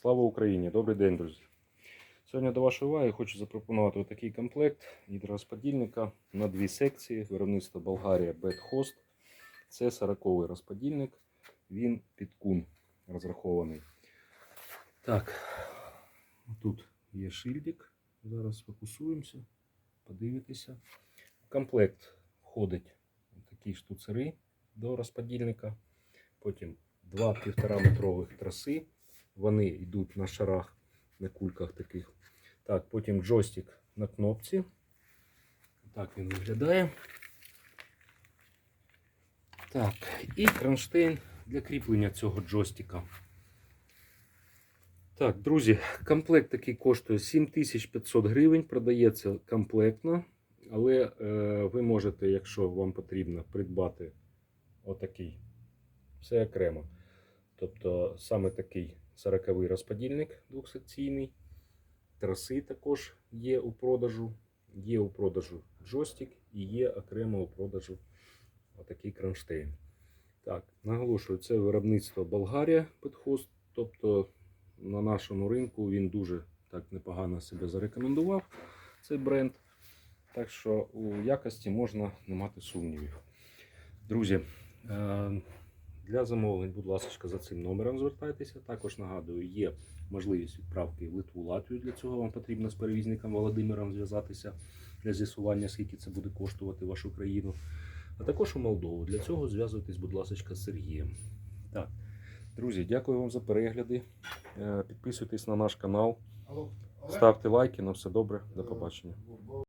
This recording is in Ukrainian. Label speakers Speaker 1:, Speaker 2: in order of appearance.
Speaker 1: Слава Україні! Добрий день, друзі! Сьогодні до вашої уваги хочу запропонувати такий комплект гідророзподільника на дві секції. Виробництво Болгарія Бетхост. Це 40-й розподільник. Він під кун розрахований. Так, тут є шильдик. Зараз фокусуємося, подивитися. В комплект входить такі штуцери до розподільника. Потім два півтора метрових траси. Вони йдуть на шарах, на кульках таких. Так, потім джойстик на кнопці. Так він виглядає. Так, і кронштейн для кріплення цього джойстика. Так, друзі, комплект такий коштує 7500 гривень, продається комплектно. Але е, ви можете, якщо вам потрібно, придбати отакий. Все окремо. Тобто саме такий 40-й розподільник двохсекційний. Траси також є у продажу. Є у продажу джойстик і є окремо у продажу отакий кронштейн. Так, наголошую, це виробництво Болгарія Петхост. Тобто на нашому ринку він дуже так непогано себе зарекомендував, цей бренд. Так що у якості можна не мати сумнівів. Друзі, е, для замовлень, будь ласка, за цим номером звертайтеся. Також нагадую, є можливість відправки в Литву Латвію. Для цього вам потрібно з перевізником Володимиром зв'язатися для з'ясування, скільки це буде коштувати вашу країну. А також у Молдову. Для цього зв'язуйтесь, будь ласка, з Сергієм. Так, друзі, дякую вам за перегляди. Е, Підписуйтесь на наш канал, ставте лайки. На все добре. До побачення.